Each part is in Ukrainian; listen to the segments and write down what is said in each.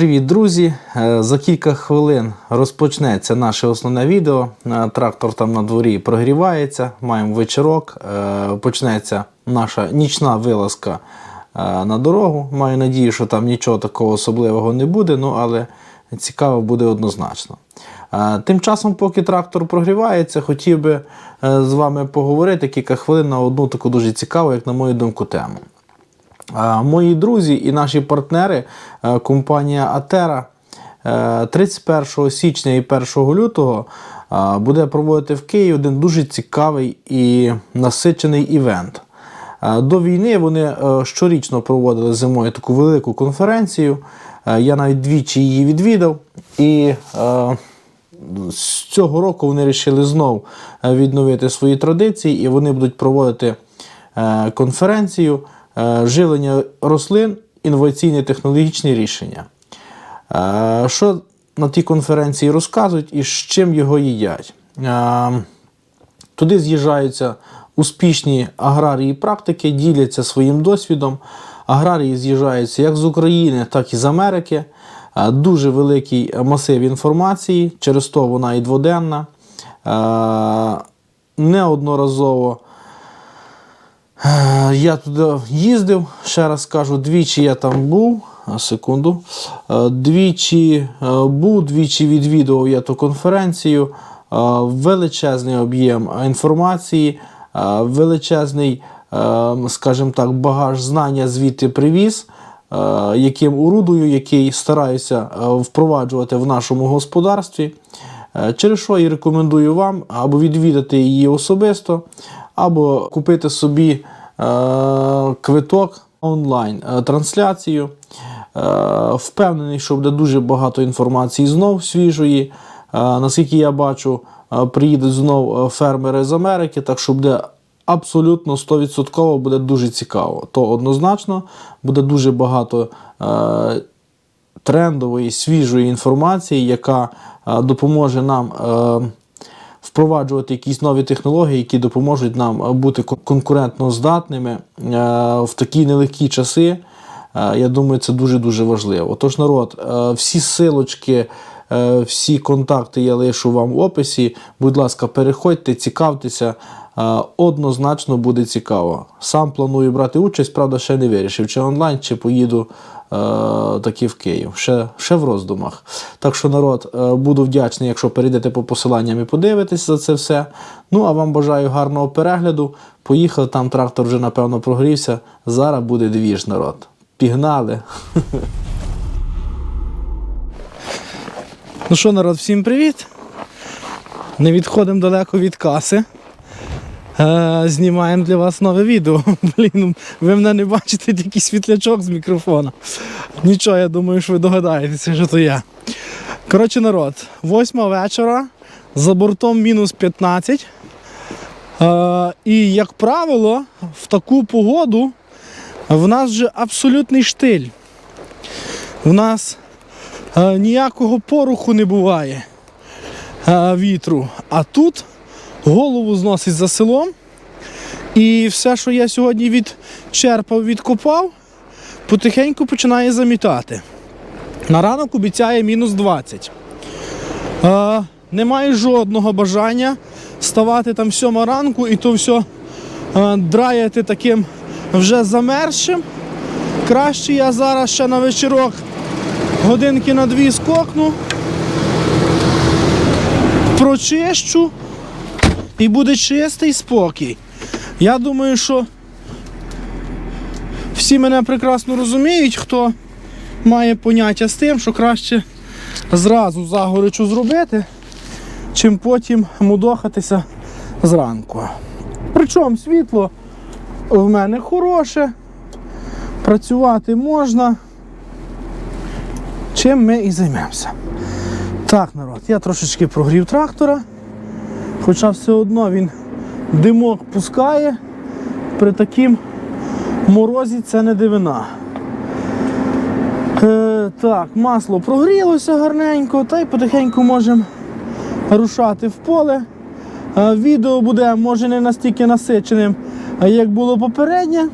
Привіт, друзі! Е, За кілька хвилин розпочнеться наше основне відео. Е, Трактор там на дворі прогрівається, маємо вечірок. е, Почнеться наша нічна вилазка на дорогу. Маю надію, що там нічого такого особливого не буде, ну але цікаво буде однозначно. Тим часом, поки трактор прогрівається, хотів би з вами поговорити кілька хвилин на одну таку дуже цікаву, як на мою думку, тему. Мої друзі і наші партнери, е, компанія Атера, е, 31 січня і 1 лютого е, буде проводити в Києві один дуже цікавий і насичений івент. Е, До війни вони е, щорічно проводили зимою таку велику конференцію. Е, Я навіть двічі її відвідав. І е, з цього року вони вирішили знов е, відновити свої традиції, і вони будуть проводити е, конференцію е, живлення рослин, інноваційні технологічні рішення. Е, Що на тій конференції розказують і з чим його їдять? Е, Туди з'їжджаються успішні аграрії практики, діляться своїм досвідом. Аграрії з'їжджаються як з України, так і з Америки. Е, Дуже великий масив інформації, через то вона і дводенна. Е, Неодноразово Е, я туди їздив, ще раз кажу, двічі я там був. Секунду. Е, Двічі е, був, двічі відвідував я ту конференцію. Е, Величезний об'єм інформації, величезний, скажімо так, багаж знання звідти привіз, яким орудую, який стараюся впроваджувати в нашому господарстві. Через що і рекомендую вам або відвідати її особисто, або купити собі квиток онлайн е, трансляцію. Е, впевнений, що буде дуже багато інформації знов свіжої. Е, наскільки я бачу, е, приїдуть знов е, фермери з Америки, так що буде абсолютно 100% буде дуже цікаво. То однозначно буде дуже багато. Е, трендової, свіжої інформації, яка е, допоможе нам е, впроваджувати якісь нові технології, які допоможуть нам е, бути конкурентно здатними е, в такі нелегкі часи. Е, Я думаю, це дуже-дуже важливо. Тож, народ, всі силочки, всі контакти я лишу вам в описі. Будь ласка, переходьте, цікавтеся. Однозначно буде цікаво. Сам планую брати участь, правда, ще не вирішив, чи онлайн, чи поїду таки в Київ. Ще, ще в роздумах. Так що, народ, е, буду вдячний, якщо перейдете по посиланням і подивитесь за це все. Ну, а вам бажаю гарного перегляду. Поїхали, там трактор вже, напевно, прогрівся. Зараз буде двіж, народ. Пігнали! Ну що, народ, всім привіт! Не відходимо далеко від каси. Е, знімаємо для вас нове відео. Блін, ви мене не бачите, тільки світлячок з мікрофона. Нічого, я думаю, що ви догадаєтеся, що то я. Коротше, народ, восьма вечора, за бортом мінус 15. Е, і, як правило, в таку погоду в нас вже абсолютний штиль. У нас е, ніякого поруху не буває е, вітру. А тут голову зносить за селом. І все, що я сьогодні відчерпав, відкопав, потихеньку починає замітати. На ранок обіцяє мінус 20. Е, немає жодного бажання ставати там сьома ранку і то все е, драяти таким вже замерзшим. Краще я зараз ще на вечірок годинки на дві скокну, прочищу і буде чистий спокій. Я думаю, що всі мене прекрасно розуміють, хто має поняття з тим, що краще зразу загоричу зробити, чим потім мудохатися зранку. Причому світло в мене хороше, працювати можна. Чим ми і займемося. Так, народ, я трошечки прогрів трактора, хоча все одно він димок пускає. При таким морозі це не дивина. Е, так, масло прогрілося гарненько, та й потихеньку можемо рушати в поле. Е, відео буде може не настільки насиченим, е, як було попереднє,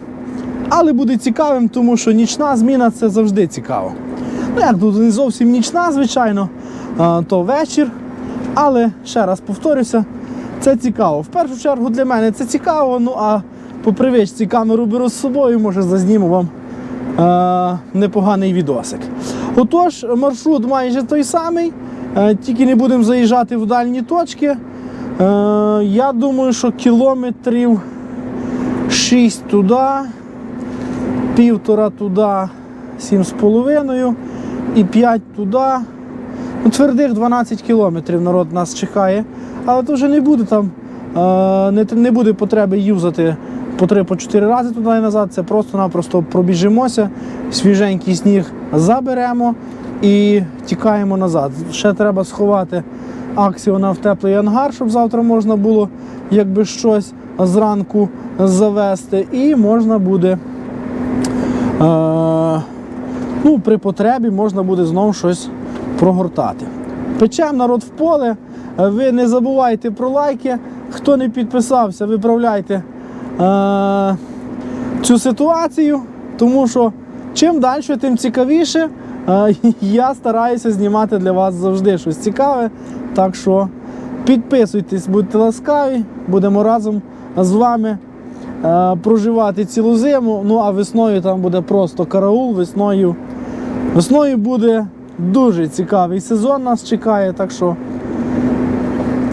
але буде цікавим, тому що нічна зміна це завжди цікаво. Ну, як тут не зовсім нічна, звичайно, а, то вечір. Але ще раз повторюся, це цікаво. В першу чергу для мене це цікаво, ну а по привичці камеру беру з собою, може зазніму вам е, непоганий відосик. Отож, маршрут майже той самий, е, тільки не будемо заїжджати в дальні точки. Е, я думаю, що кілометрів 6 туди, півтора туди, 7,5 і 5 туди. Ну, твердих 12 кілометрів народ нас чекає, але то вже не буде там, е, не, не буде потреби юзати по 3-4 рази туди і назад. Це просто-напросто пробіжимося, свіженький сніг заберемо і тікаємо назад. Ще треба сховати аксіона в теплий ангар, щоб завтра можна було якби щось зранку завести, і можна буде. Е, ну, при потребі можна буде знову щось прогортати. Печем народ в поле. Ви не забувайте про лайки. Хто не підписався, виправляйте е, цю ситуацію, тому що чим далі, тим цікавіше. Е, я стараюся знімати для вас завжди щось цікаве. Так що підписуйтесь, будьте ласкаві, будемо разом з вами е, проживати цілу зиму. Ну а весною там буде просто караул, весною. Весною буде дуже цікавий сезон нас чекає, так що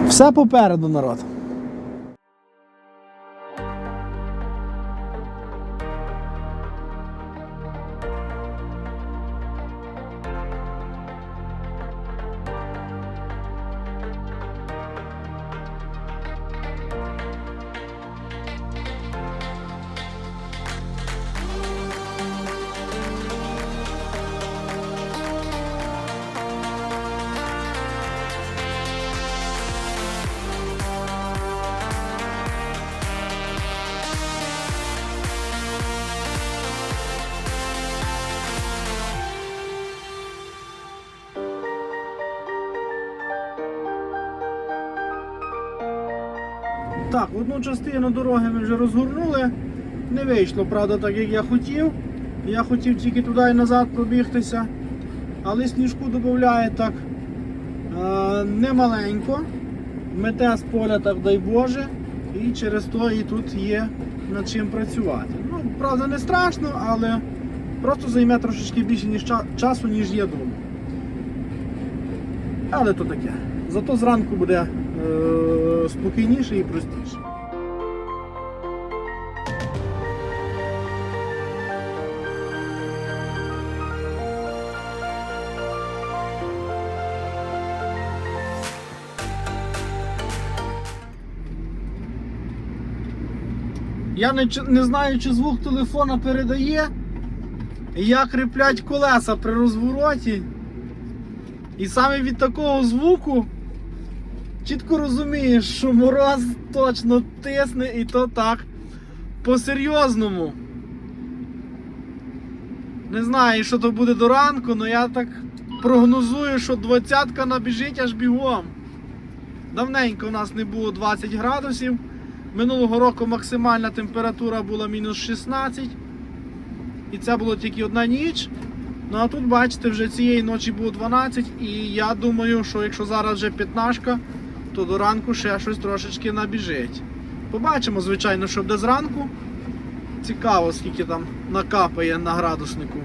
все попереду, народ. Так, одну частину дороги ми вже розгорнули. Не вийшло, правда, так як я хотів. Я хотів тільки туди і назад пробігтися. Але сніжку додає так е, немаленько. Мете з поля, так дай Боже. І через то і тут є над чим працювати. Ну, правда, не страшно, але просто займе трошечки більше ніж часу, ніж я думав. Але то таке. Зато зранку буде е, спокійніше і простіше. Я не, не знаю, чи звук телефона передає, як кріплять колеса при розвороті. І саме від такого звуку чітко розумієш, що мороз точно тисне і то так по-серйозному. Не знаю, що то буде до ранку, але я так прогнозую, що двадцятка набіжить аж бігом. Давненько у нас не було 20 градусів. Минулого року максимальна температура була мінус 16. І це було тільки одна ніч. Ну а тут, бачите, вже цієї ночі було 12, і я думаю, що якщо зараз вже 15, то до ранку ще щось трошечки набіжить. Побачимо, звичайно, що буде зранку. Цікаво, скільки там накапає на градуснику.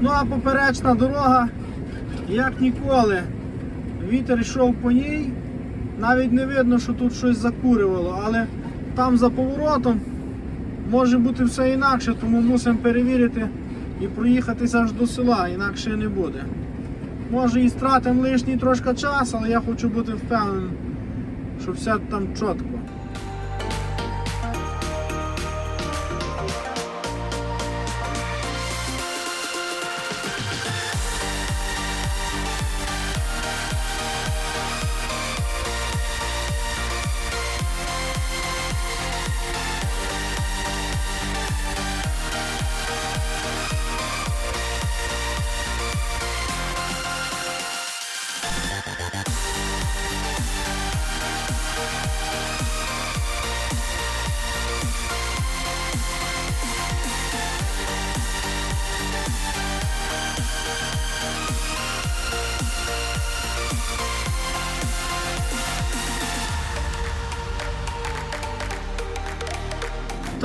Ну а поперечна дорога, як ніколи, вітер йшов по ній. Навіть не видно, що тут щось закурювало, але там за поворотом може бути все інакше, тому мусимо перевірити і проїхатися аж до села, інакше не буде. Може і стратимо лишній трошки час, але я хочу бути впевнений, що все там чітко.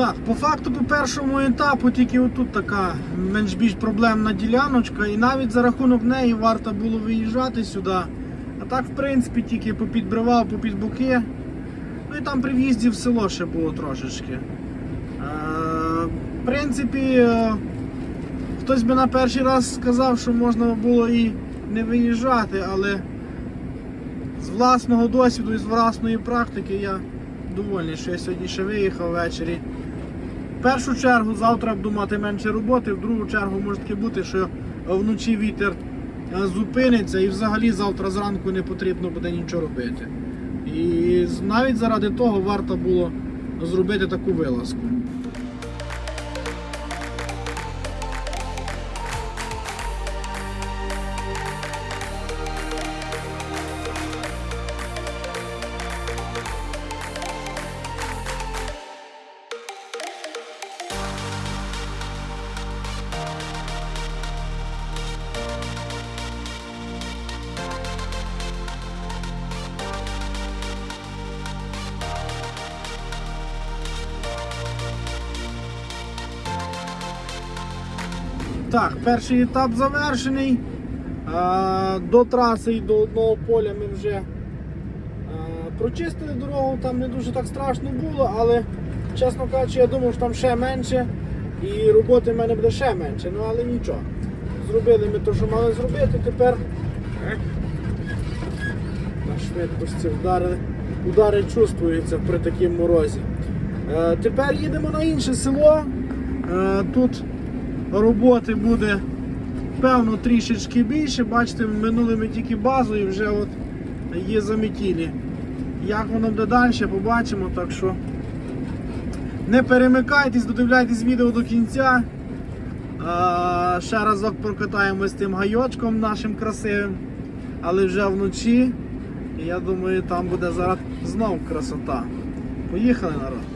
Так, по факту, по першому етапу, тільки отут така менш-більш проблемна діляночка, і навіть за рахунок неї варто було виїжджати сюди. А так, в принципі, тільки попідбривав, попід боки. Ну і там при в'їзді в село ще було трошечки. Е, в принципі, е, хтось би на перший раз сказав, що можна було і не виїжджати, але з власного досвіду і з власної практики я довольний, що я сьогодні ще виїхав ввечері. В першу чергу завтра буду мати менше роботи, в другу чергу може таки бути, що вночі вітер е, зупиниться і взагалі завтра зранку не потрібно буде нічого робити. І навіть заради того варто було зробити таку вилазку. Так, перший етап завершений. До траси і до одного поля ми вже прочистили дорогу, там не дуже так страшно було, але, чесно кажучи, я думав, що там ще менше і роботи в мене буде ще менше, ну але нічого. Зробили ми те, що мали зробити, тепер на швидкості удари, удари чувствуються при такій морозі. Е, тепер їдемо на інше село. Е, тут роботи буде певно трішечки більше. Бачите, минули ми тільки базу і вже от є заметілі. Як воно буде далі, побачимо. Так що не перемикайтесь, додивляйтесь відео до кінця. А, ще разок прокатаємось тим гайочком нашим красивим, але вже вночі. Я думаю, там буде зараз знов красота. Поїхали народ.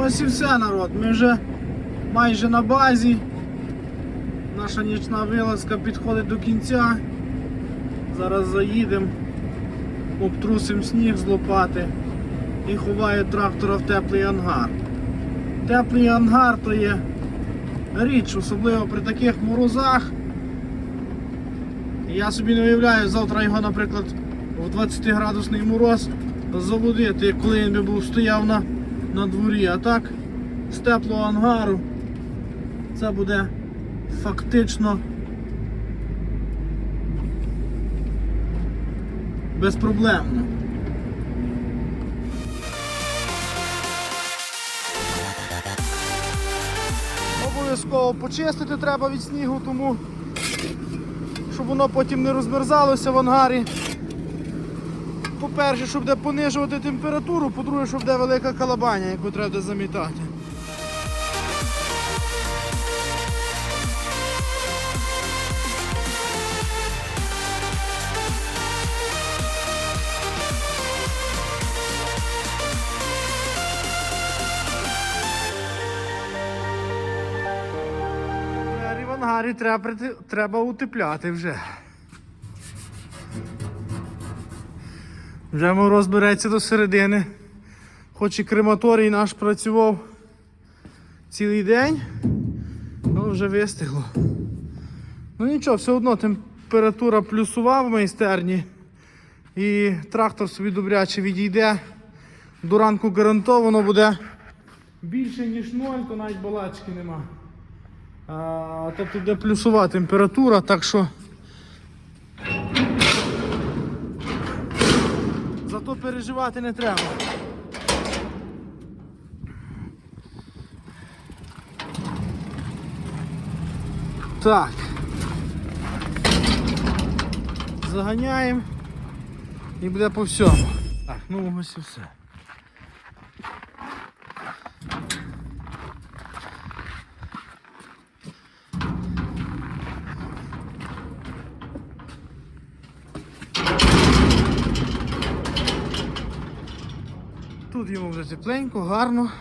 Ось і все, народ. Ми вже майже на базі. Наша нічна вилазка підходить до кінця. Зараз заїдемо, обтрусимо сніг з лопати і ховаю трактора в теплий ангар. Теплий ангар то є річ, особливо при таких морозах. Я собі не уявляю, завтра його, наприклад, в 20 градусний мороз заводити, коли він би був стояв на, на дворі. А так, з теплого ангару це буде фактично безпроблемно. Обов'язково почистити треба від снігу, тому щоб воно потім не розмерзалося в ангарі. По-перше, щоб де понижувати температуру, по-друге, щоб де велика калабаня, яку треба буде замітати. В ангарі треба, треба утепляти вже. Вже мороз береться до середини. Хоч і крематорій наш працював цілий день, але вже вистигло. Ну нічого, все одно температура плюсова в майстерні. І трактор собі добряче відійде, до ранку гарантовано буде більше, ніж 0, то навіть балачки нема. А, тобто буде плюсова температура, так що. Зато переживати не треба. Так. Заганяємо і буде по всьому. Так, ну ось і все. Тут йому вже тепленько, гарно.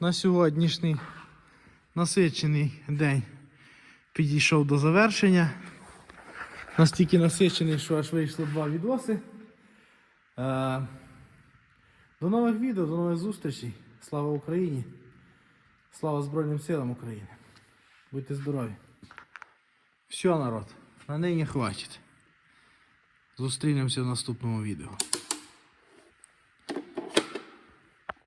На сьогоднішній насичений день підійшов до завершення. Настільки насичений, що аж вийшло два відоси. Е, До нових відео, до нових зустрічей. Слава Україні! Слава Збройним силам України! Будьте здорові! Все, народ, на нині хватить. Зустрінемося в наступному відео.